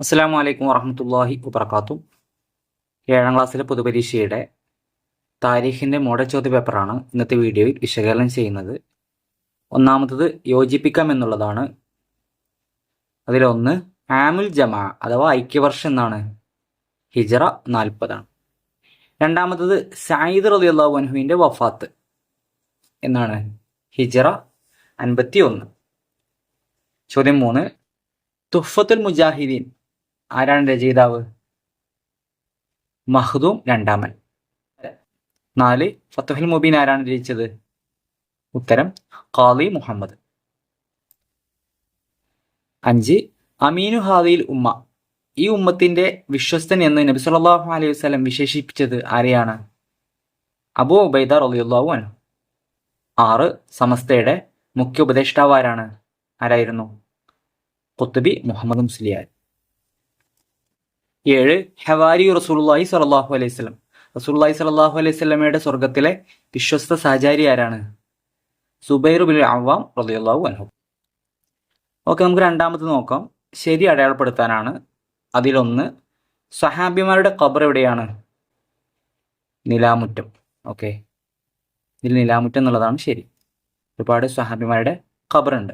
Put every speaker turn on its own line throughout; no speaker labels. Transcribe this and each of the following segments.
അസ്സാം വലൈക്കും വറഹമത്തല്ലാഹി വബർക്കാത്തു ഏഴാം ക്ലാസ്സിലെ പൊതുപരീക്ഷയുടെ താരീഖിന്റെ മോഡൽ ചോദ്യ പേപ്പറാണ് ഇന്നത്തെ വീഡിയോയിൽ വിശകലനം ചെയ്യുന്നത്. ഒന്നാമത്തത് യോജിപ്പിക്കാം എന്നുള്ളതാണ്. അതിലൊന്ന് ആമുൽ ജമാ അഥവാ ഐക്യവർഷം എന്നാണ്. ഹിജറ നാൽപ്പതാണ്. രണ്ടാമത്തത് സായിദ് റലി അള്ളാഹു അൻഹുവിന്റെ വഫാത്ത് എന്നാണ്. ഹിജറ അൻപത്തി ഒന്ന് ചോദ്യം മൂന്ന് തുഫത്തുൽ മുജാഹിദീൻ ആരാണ് രചയിതാവ് മഹ്ദൂം രണ്ടാമൻ. നാല് ഫത്തുഹുൽ മുബീൻ ആരാണ് രചിച്ചത് ഉത്തരം ഖാലി മുഹമ്മദ്. അഞ്ച് അമീനു ഹാദിയിൽ ഉമ്മ. ഈ ഉമ്മത്തിന്റെ വിശ്വസ്തൻ എന്ന് നബി സല്ലല്ലാഹു അലൈഹി വസ്ലം വിശേഷിപ്പിച്ചത് ആരെയാണ്? അബു ഉബൈദ റളിയല്ലാഹു അനു ആറ് സമസ്തയുടെ മുഖ്യ ഉപദേഷ്ടാവ് ആരാണ്? ആരായിരുന്നു? കുത്തുബി മുഹമ്മദ് മുസ്ലിയാർ. ഏഴ് ഹവാരി റസൂലുള്ളാഹി സ്വല്ലല്ലാഹു അലൈഹി വസല്ലം. റസൂലുള്ളാഹി സ്വല്ലല്ലാഹു അലൈഹി വസല്ലമയുടെ സ്വർഗത്തിലെ വിശ്വസ്ത സഹചാരി ആരാണ്? സുബൈർ ബിൻ അവാം റളിയല്ലാഹു അൻഹു. ഓക്കെ നമുക്ക് രണ്ടാമത് നോക്കാം. ശരി അടയാളപ്പെടുത്താനാണ്. അതിലൊന്ന് സഹാബിമാരുടെ ഖബർ എവിടെയാണ്? നിലാമുറ്റം. ഓക്കെ. ഇതിൽ നിലാമുറ്റം എന്നുള്ളതാണ് ശരി. ഒരുപാട് സഹാബിമാരുടെ ഖബറുണ്ട്.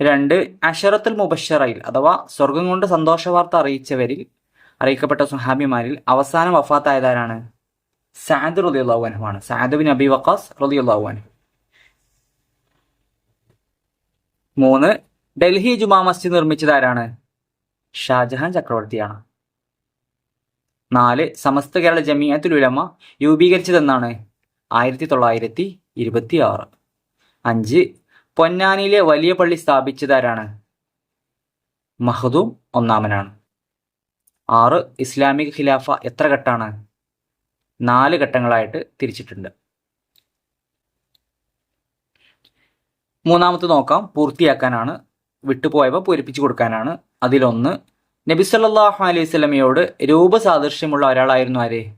രണ്ട് അഷറത്തുൽ മുബഷറയിൽ അഥവാ സ്വർഗം കൊണ്ട് സന്തോഷ വാർത്ത അറിയിച്ചവരിൽ അറിയിക്കപ്പെട്ട സുഹാബിമാരിൽ അവസാനം വഫാത്തായതാരാണ്? സാദ് റലിയുള്ളാഹു അൻഹുമാണ് സാദ് ബിൻ അബി വക്കാസ് റലിയുള്ളാഹു അൻഹു. മൂന്ന് ഡൽഹി ജുമാ മസ്ജിദ് നിർമ്മിച്ചതാരാണ്? ഷാജഹാൻ ചക്രവർത്തിയാണ്. നാല് സമസ്ത കേരള ജമിയത്തുൽ ഉലമ രൂപീകരിച്ചതെന്നാണ് ആയിരത്തി തൊള്ളായിരത്തി ഇരുപത്തി ആറ് അഞ്ച് പൊന്നാനിയിലെ വലിയ പള്ളി സ്ഥാപിച്ചതാരാണ്? മഹദൂം ഒന്നാമനാണ്. ആറ് ഇസ്ലാമിക ഖിലാഫ എത്ര ഘട്ടാണ്? നാല് ഘട്ടങ്ങളായിട്ട് തിരിച്ചിട്ടുണ്ട്. മൂന്നാമത്തെ നോക്കാം. പൂർത്തിയാക്കാനാണ്. വിട്ടുപോയവ പൂരിപ്പിച്ചു കൊടുക്കാനാണ്. അതിലൊന്ന് നബി സല്ലല്ലാഹു അലൈഹി സ്വലമയോട് രൂപസാദൃശ്യമുള്ള ഒരാളായിരുന്നു ആരെ?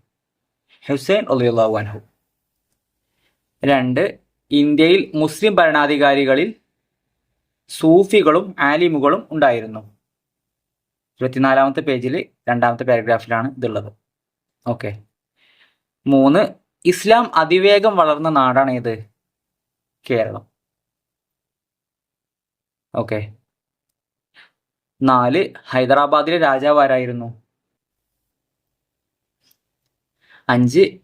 ഹുസൈൻ അൻഹു. രണ്ട് ഇന്ത്യയിൽ മുസ്ലിം ഭരണാധികാരികളിൽ സൂഫികളും ആലിമുകളും ഉണ്ടായിരുന്നു. ഇരുപത്തിനാലാമത്തെ പേജിൽ രണ്ടാമത്തെ പാരഗ്രാഫിലാണ് ഇതുള്ളത്. ഓക്കെ. മൂന്ന് ഇസ്ലാം അതിവേഗം വളർന്ന നാടാണ് ഏത്? കേരളം. ഓക്കെ. നാല് ഹൈദരാബാദിലെ രാജാവ് ആരായിരുന്നു? അഞ്ച്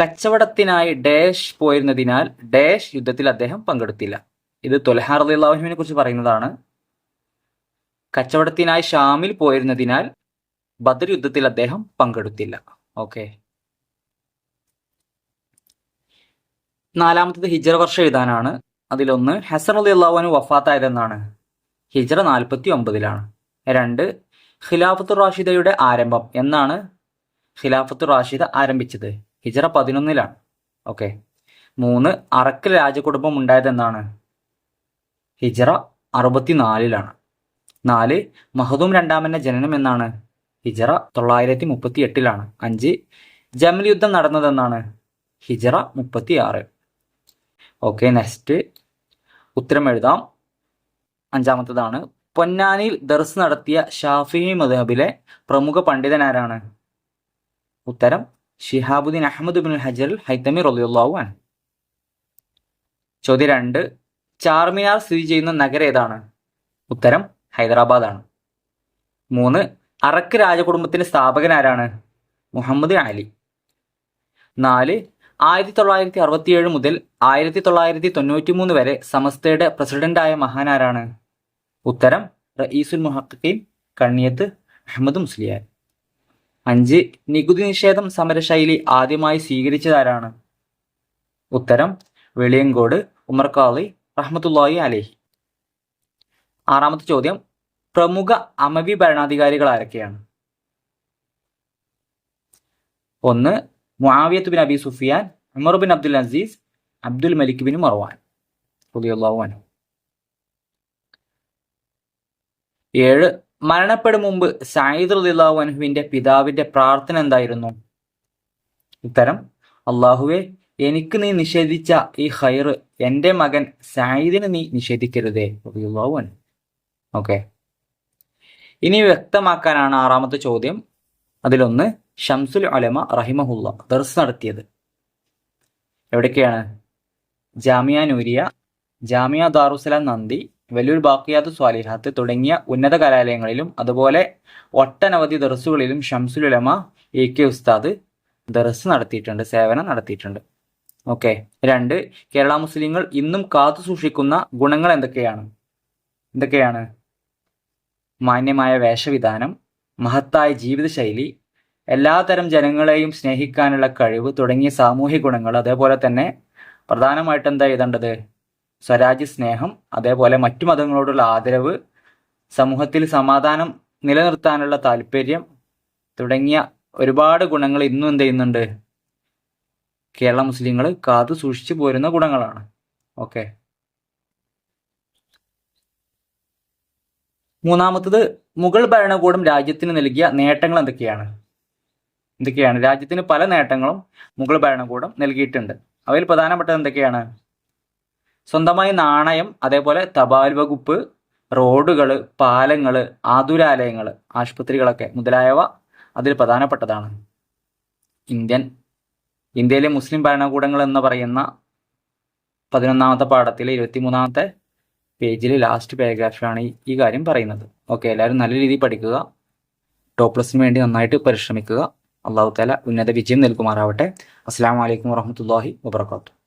കച്ചവടത്തിനായി ഡാഷ് പോയിരുന്നതിനാൽ ഡാഷ് യുദ്ധത്തിൽ അദ്ദേഹം പങ്കെടുത്തില്ല. ഇത് തൊലഹാർ അള്ളാഹുവിനെ കുറിച്ച് പറയുന്നതാണ്. കച്ചവടത്തിനായി ഷാമിൽ പോയിരുന്നതിനാൽ ബദർ യുദ്ധത്തിൽ അദ്ദേഹം പങ്കെടുത്തില്ല. ഓക്കെ. നാലാമത്തത് ഹിജറ വർഷം എഴുതാനാണ്. അതിലൊന്ന് ഹസൻ അലി അള്ളാഹുവിന് വഫാത്തായതെന്നാണ്. ഹിജറ നാൽപ്പത്തി ഒമ്പതിലാണ് രണ്ട് ഖിലാഫത്ത് റാഷിദയുടെ ആരംഭം. എന്നാണ് ഖിലാഫത്ത് റാഷിദ ആരംഭിച്ചത്. ഹിജറ പതിനൊന്നിലാണ്. ഓക്കെ. മൂന്ന് അറക്കൽ രാജകുടുംബം ഉണ്ടായത് എന്താണ്? ഹിജറ അറുപത്തിനാലിലാണ്. നാല് മഹദൂം രണ്ടാമന്റെ ജനനം എന്നാണ്? ഹിജറ തൊള്ളായിരത്തി മുപ്പത്തി എട്ടിലാണ് അഞ്ച് ജമൽ യുദ്ധം നടന്നതെന്നാണ് ഹിജറ മുപ്പത്തി ആറ് ഓക്കെ നെക്സ്റ്റ്. ഉത്തരം എഴുതാം. അഞ്ചാമത്തതാണ്. പൊന്നാനിയിൽ ദർസ് നടത്തിയ ഷാഫി മദബിലെ പ്രമുഖ പണ്ഡിതനാരാണ് ഉത്തരം Shihabuddin Ahmad bin Hajar Haitami റലിയുള്ളാവു ആണ് ചോദ്യം രണ്ട് ചാർമിനാർ സ്ഥിതി ചെയ്യുന്ന നഗരം ഏതാണ്? ഉത്തരം ഹൈദരാബാദ് ആണ് മൂന്ന് അറക്ക് രാജകുടുംബത്തിന്റെ സ്ഥാപകൻ ആരാണ്? മുഹമ്മദ് അലി. നാല് ആയിരത്തി തൊള്ളായിരത്തി അറുപത്തിയേഴ് മുതൽ ആയിരത്തി തൊള്ളായിരത്തി തൊണ്ണൂറ്റി മൂന്ന് വരെ സമസ്തയുടെ പ്രസിഡന്റായ മഹാനാരാണ്? ഉത്തരം റഈസുൽ മുഹക്കീം കണ്ണിയത്ത് അഹമ്മദ് മുസ്ലിയാർ അഞ്ച് നികുതി നിഷേധം സമരശൈലി ആദ്യമായി സ്വീകരിച്ചതാരാണ്? ഉത്തരം വെളിയങ്കോട് ഉമർക്കാളി റഹ്മത്തുല്ലാഹി അലേഹി. ആറാമത്തെ ചോദ്യം പ്രമുഖ അമവി ഭരണാധികാരികൾ ആരൊക്കെയാണ്? ഒന്ന് Muawiya bin Abi Sufyan Umar bin Abdul Aziz Abdul Malik bin Marwan ഏഴ് മരണപ്പെടും മുമ്പ് സായിദ് റളിയല്ലാഹു അൻഹുവിന്റെ പിതാവിന്റെ പ്രാർത്ഥന എന്തായിരുന്നു? ഉത്തരം അള്ളാഹുവെ എനിക്ക് നീ നിഷേധിച്ച ഈ ഹൈർ എന്റെ മകൻ സായിദിന് നീ നിഷേധിക്കരുതേ റളിയല്ലാഹു അൻഹു. ഓക്കെ. ഇനി വ്യക്തമാക്കാനാണ് ആറാമത്തെ ചോദ്യം. അതിലൊന്ന് ഷംസുൽ അലമ റഹിമഹുല്ല ദർസ് നടത്തിയത്. എവിടേക്കാണ്? ജാമിയ നൂരിയ ജാമിയ ദാറുസലാം നന്ദി വലിയൊരു ബാക്കിയാത്ത് സ്വാലിഹാത്ത് തുടങ്ങിയ ഉന്നത കലാലയങ്ങളിലും അതുപോലെ ഒട്ടനവധി ദർസുകളിലും ഷംസുലുലമ എ കെ ഉസ്താദ് ദർസ് നടത്തിയിട്ടുണ്ട് സേവനം നടത്തിയിട്ടുണ്ട്. ഓക്കെ. രണ്ട് കേരള മുസ്ലിങ്ങൾ ഇന്നും കാത്തു സൂക്ഷിക്കുന്ന ഗുണങ്ങൾ എന്തൊക്കെയാണ്? എന്തൊക്കെയാണ്? മാന്യമായ വേഷവിധാനം മഹത്തായ ജീവിതശൈലി എല്ലാതരം ജനങ്ങളെയും സ്നേഹിക്കാനുള്ള കഴിവ് തുടങ്ങിയ സാമൂഹ്യ ഗുണങ്ങൾ അതേപോലെ തന്നെ പ്രധാനമായിട്ട് എന്താ എഴുതേണ്ടത്? സ്വരാജ്യ സ്നേഹം അതേപോലെ മറ്റു മതങ്ങളോടുള്ള ആദരവ് സമൂഹത്തിൽ സമാധാനം നിലനിർത്താനുള്ള താല്പര്യം തുടങ്ങിയ ഒരുപാട് ഗുണങ്ങൾ ഇന്നും എന്ത് ചെയ്യുന്നുണ്ട്? കേരള മുസ്ലിങ്ങൾ കാത്തു സൂക്ഷിച്ചു പോരുന്ന ഗുണങ്ങളാണ്. ഓക്കെ. മൂന്നാമത്തത് മുഗൾ ഭരണകൂടം രാജ്യത്തിന് നൽകിയ നേട്ടങ്ങൾ എന്തൊക്കെയാണ്? എന്തൊക്കെയാണ്? രാജ്യത്തിന് പല നേട്ടങ്ങളും മുഗൾ ഭരണകൂടം നൽകിയിട്ടുണ്ട്. അവയിൽ പ്രധാനപ്പെട്ടത് എന്തൊക്കെയാണ്? സ്വന്തമായി നാണയം അതേപോലെ തപാൽ വകുപ്പ് റോഡുകൾ പാലങ്ങൾ ആതുരാലയങ്ങൾ ആശുപത്രികളൊക്കെ മുതലായവ അതിൽ പ്രധാനപ്പെട്ടതാണ്. ഇന്ത്യൻ ഇന്ത്യയിലെ മുസ്ലിം ഭരണകൂടങ്ങൾ എന്ന് പറയുന്ന പതിനൊന്നാമത്തെ പാഠത്തിലെ ഇരുപത്തിമൂന്നാമത്തെ പേജിൽ ലാസ്റ്റ് പാരഗ്രാഫിലാണ് ഈ കാര്യം പറയുന്നത്. ഓക്കെ എല്ലാവരും നല്ല രീതിയിൽ പഠിക്കുക. ടോപ്പ് പ്ലസിന് വേണ്ടി നന്നായിട്ട് പരിശ്രമിക്കുക. അള്ളാഹു താല ഉന്നത വിജയം നൽകുമാറാവട്ടെ. അസ്സാം വലൈക്കും വാഹമത്തല്ലാഹി വാബർക്കാത്തു